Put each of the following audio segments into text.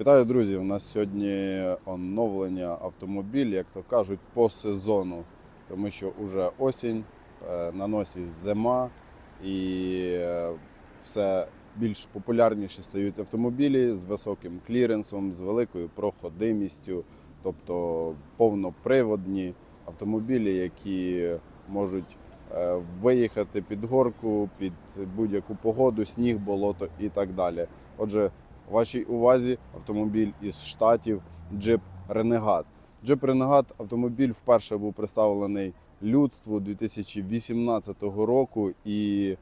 Вітаю, друзі! У нас сьогодні оновлення автомобіль, як то кажуть, по сезону, тому що вже осінь, е, на носі зима і е, все більш популярніші стають автомобілі з високим кліренсом, з великою проходимістю, тобто повноприводні автомобілі, які можуть е, виїхати під горку, під будь-яку погоду, сніг, болото і так далі. Отже, вашій увазі автомобіль із штатів Jeep Renegade. Jeep Renegade автомобіль вперше був представлений людству 2018 року, і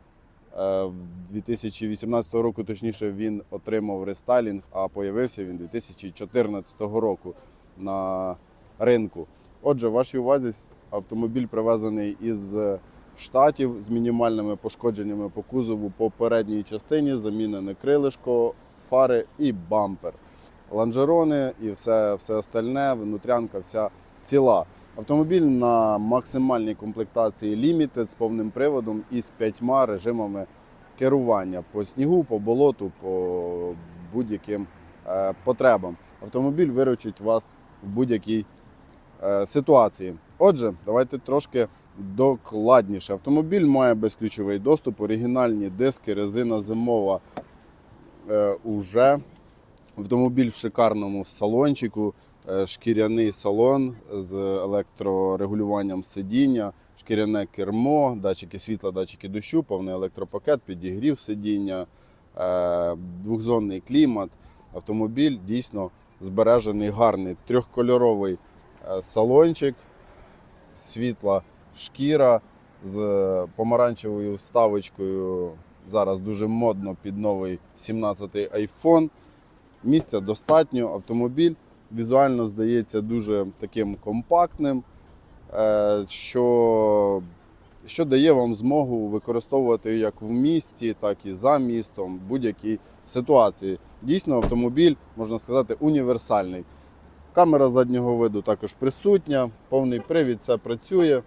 е, 2018 року, точніше, він отримав рестайлінг, а появився він 2014 року на ринку. Отже, вашій увазі автомобіль привезений із штатів з мінімальними пошкодженнями по кузову по передній частині, замінене крилишко, фари і бампер. Ланжерони і все, все остальне, внутрянка вся ціла. Автомобіль на максимальній комплектації Limited з повним приводом і з п'ятьма режимами керування по снігу, по болоту, по будь-яким е, потребам. Автомобіль виручить вас в будь-якій е, ситуації. Отже, давайте трошки докладніше. Автомобіль має безключовий доступ, оригінальні диски, резина зимова уже. Автомобіль в шикарному салончику, е, шкіряний салон з електрорегулюванням сидіння, шкіряне кермо, датчики світла, датчики дощу, повний електропакет, підігрів сидіння, е, двохзонний клімат. Автомобіль дійсно збережений гарний. Трьохкольоровий е, салончик, світла шкіра з помаранчевою вставочкою. Зараз дуже модно під новий 17-й iPhone. Місця достатньо, автомобіль візуально здається дуже таким компактним, е, що, що дає вам змогу використовувати як в місті, так і за містом, будь-якій ситуації. Дійсно, автомобіль, можна сказати, універсальний. Камера заднього виду також присутня, повний привід, це працює,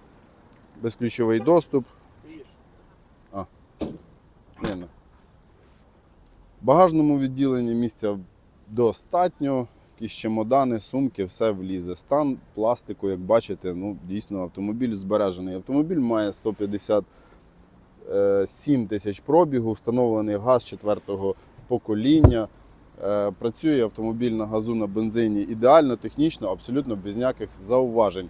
безключовий доступ. А. В багажному відділенні місця достатньо. Якісь чемодани, сумки, все влізе. Стан пластику, як бачите, ну, дійсно автомобіль збережений. Автомобіль має 157 тисяч пробігу, встановлений газ четвертого покоління. Е, Працює автомобіль на газу на бензині ідеально, технічно, абсолютно без ніяких зауважень.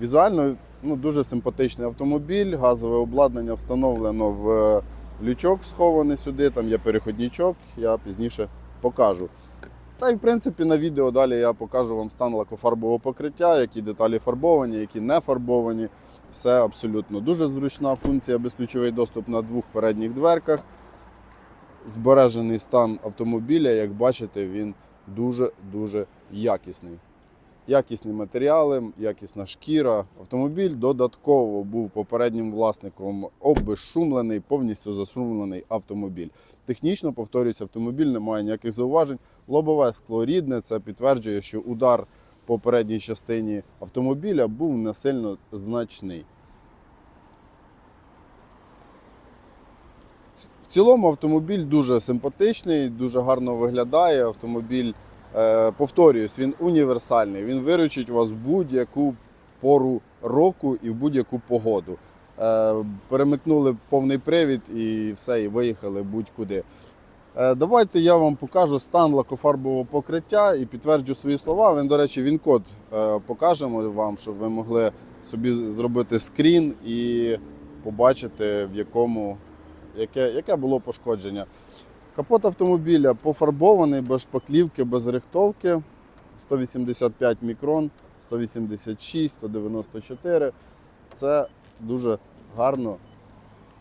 Візуально ну, дуже симпатичний автомобіль, газове обладнання встановлено в е, лючок схований сюди, там є переходничок, я пізніше покажу. Та й в принципі на відео далі я покажу вам стан лакофарбового покриття, які деталі фарбовані, які не фарбовані. Все абсолютно дуже зручна функція, безключовий доступ на двох передніх дверках. Збережений стан автомобіля, як бачите, він дуже-дуже якісний. Якісні матеріали, якісна шкіра. Автомобіль додатково був попереднім власником обезшумлений, повністю засумлений автомобіль. Технічно, повторюсь, автомобіль не має ніяких зауважень. Лобове скло рідне, це підтверджує, що удар по передній частині автомобіля був не сильно значний. В цілому автомобіль дуже симпатичний, дуже гарно виглядає. Автомобіль, повторююсь, він універсальний. Він виручить вас в будь-яку пору року і в будь-яку погоду. Е, перемикнули повний привід і все, і виїхали будь-куди. Е, Давайте я вам покажу стан лакофарбового покриття і підтверджу свої слова. Він, до речі, він код покажемо вам, щоб ви могли собі зробити скрін і побачити, в якому яке, яке було пошкодження. Капот автомобіля пофарбований, без шпаклівки, без рихтовки. 185 мікрон, 186, 194. Це дуже гарно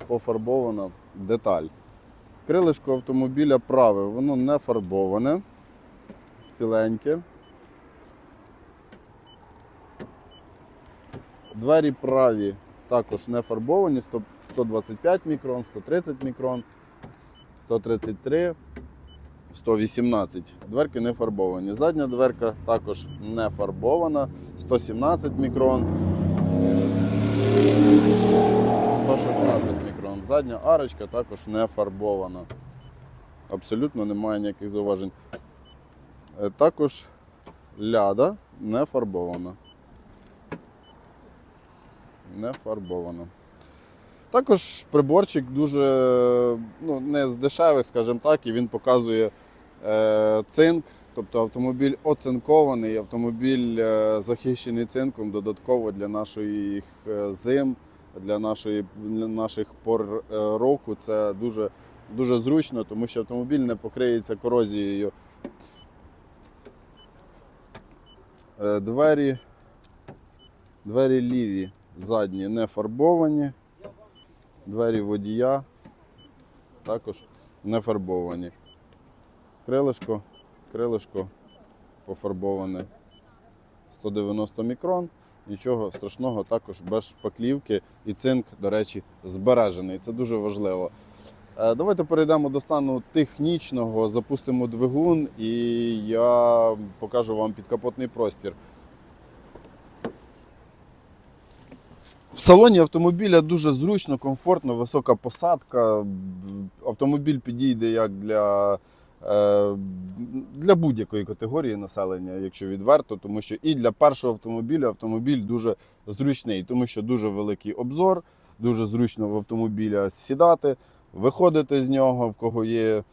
пофарбована деталь. Крилишко автомобіля праве, воно не фарбоване, ціленьке. Двері праві також не фарбовані, 125 мікрон, 130 мікрон, 133, 118. Дверки не фарбовані. Задня дверка також не фарбована, 117 мікрон, 116 мікрон. Задня арочка також не фарбована. Абсолютно немає ніяких зауважень. Е, Також ляда не фарбована. Не фарбована. Також приборчик дуже ну, не з дешевих, скажімо так, і він показує е, цинк. Тобто автомобіль оцинкований, автомобіль е, захищений цинком додатково для наших е, зим, для, нашої, для наших пор е, року. Це дуже, дуже зручно, тому що автомобіль не покриється корозією. Двері, двері ліві, задні не фарбовані. Двері водія також не фарбовані. Крилишко, крилишко пофарбоване 190 мікрон. Нічого страшного, також без шпаклівки і цинк, до речі, збережений. Це дуже важливо. Е, Давайте перейдемо до стану технічного, запустимо двигун і я покажу вам підкапотний простір. Салоні автомобіля дуже зручно, комфортно, висока посадка. Автомобіль підійде як для, е, для будь-якої категорії населення, якщо відверто, тому що і для першого автомобіля автомобіль дуже зручний, тому що дуже великий обзор, дуже зручно в автомобіля сідати, виходити з нього, в кого є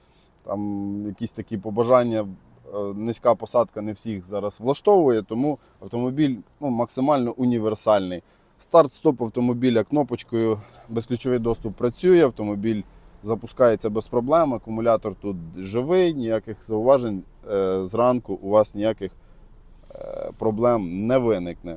там якісь такі побажання. е, Низька посадка не всіх зараз влаштовує, тому автомобіль ну, максимально універсальний. Старт-стоп автомобіля кнопочкою, безключовий доступ працює, автомобіль запускається без проблем, акумулятор тут живий, ніяких зауважень е, зранку у вас ніяких е, проблем не виникне.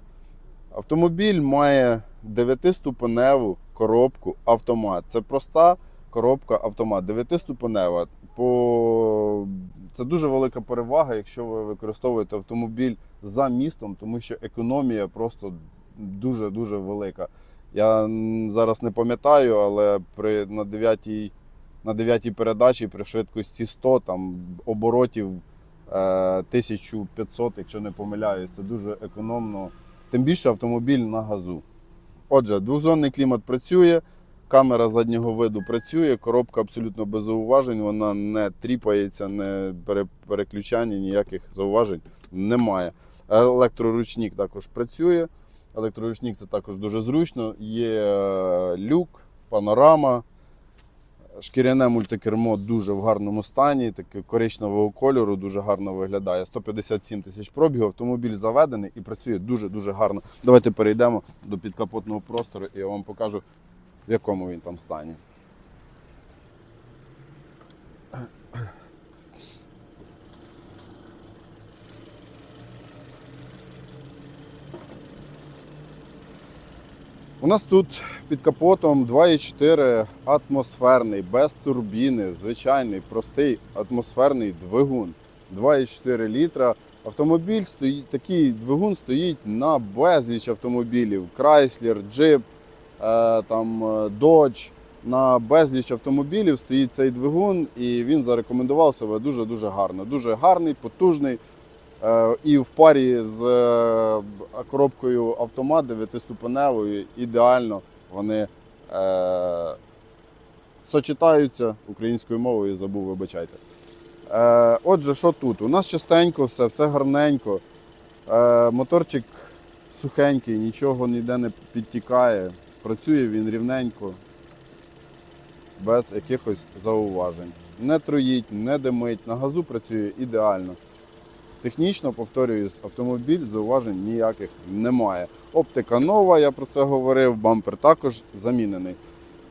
Автомобіль має 9-ступеневу коробку автомат. Це проста коробка автомат, 9-ступенева. По... Це дуже велика перевага, якщо ви використовуєте автомобіль за містом, тому що економія просто дуже-дуже велика. Я зараз не пам'ятаю, але при, на 9 на 9 передачі при швидкості 100 там, оборотів е, 1500, якщо не помиляюсь, це дуже економно. Тим більше автомобіль на газу. Отже, двохзонний клімат працює, камера заднього виду працює, коробка абсолютно без зауважень, вона не тріпається, не пере- переключання, ніяких зауважень немає. Електроручник також працює. Електроручник це також дуже зручно. Є е, люк, панорама. Шкіряне мультикермо дуже в гарному стані, таке коричневого кольору, дуже гарно виглядає. 157 тисяч пробігу, автомобіль заведений і працює дуже-дуже гарно. Давайте перейдемо до підкапотного простору і я вам покажу, в якому він там стані. У нас тут під капотом 2,4 атмосферний, без турбіни, звичайний, простий атмосферний двигун. 2,4 літра. Автомобіль стоїть, такий двигун стоїть на безліч автомобілів. Chrysler, Jeep, е, там, е, Dodge. На безліч автомобілів стоїть цей двигун, і він зарекомендував себе дуже-дуже гарно. Дуже гарний, потужний. Е, І в парі з е, коробкою автомат 9-ступеневою ідеально вони е, сочетаються українською мовою, забув, вибачайте. Е, Отже, що тут? У нас частенько все, все гарненько. Е, Моторчик сухенький, нічого ніде не підтікає. Працює він рівненько, без якихось зауважень. Не троїть, не димить, на газу працює ідеально. Технічно, повторююсь, автомобіль зауважень ніяких немає. Оптика нова, я про це говорив, бампер також замінений.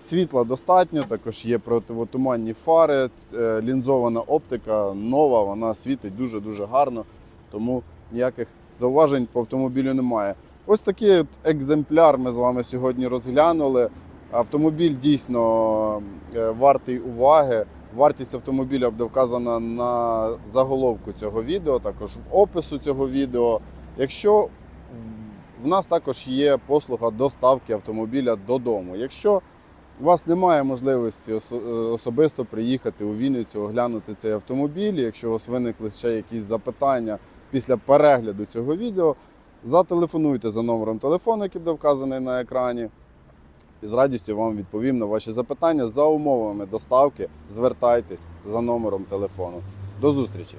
Світла достатньо, також є противотуманні фари, е, лінзована оптика нова, вона світить дуже-дуже гарно, тому ніяких зауважень по автомобілю немає. Ось такий екземпляр ми з вами сьогодні розглянули. Автомобіль дійсно е, вартий уваги. Вартість автомобіля буде вказана на заголовку цього відео, також в опису цього відео. Якщо в нас також є послуга доставки автомобіля додому. Якщо у вас немає можливості е, особисто приїхати у Вінницю, оглянути цей автомобіль, якщо у вас виникли ще якісь запитання після перегляду цього відео, зателефонуйте за номером телефону, який буде вказаний на екрані. І з радістю вам відповім на ваші запитання за умовами доставки. Звертайтесь за номером телефону. До зустрічі!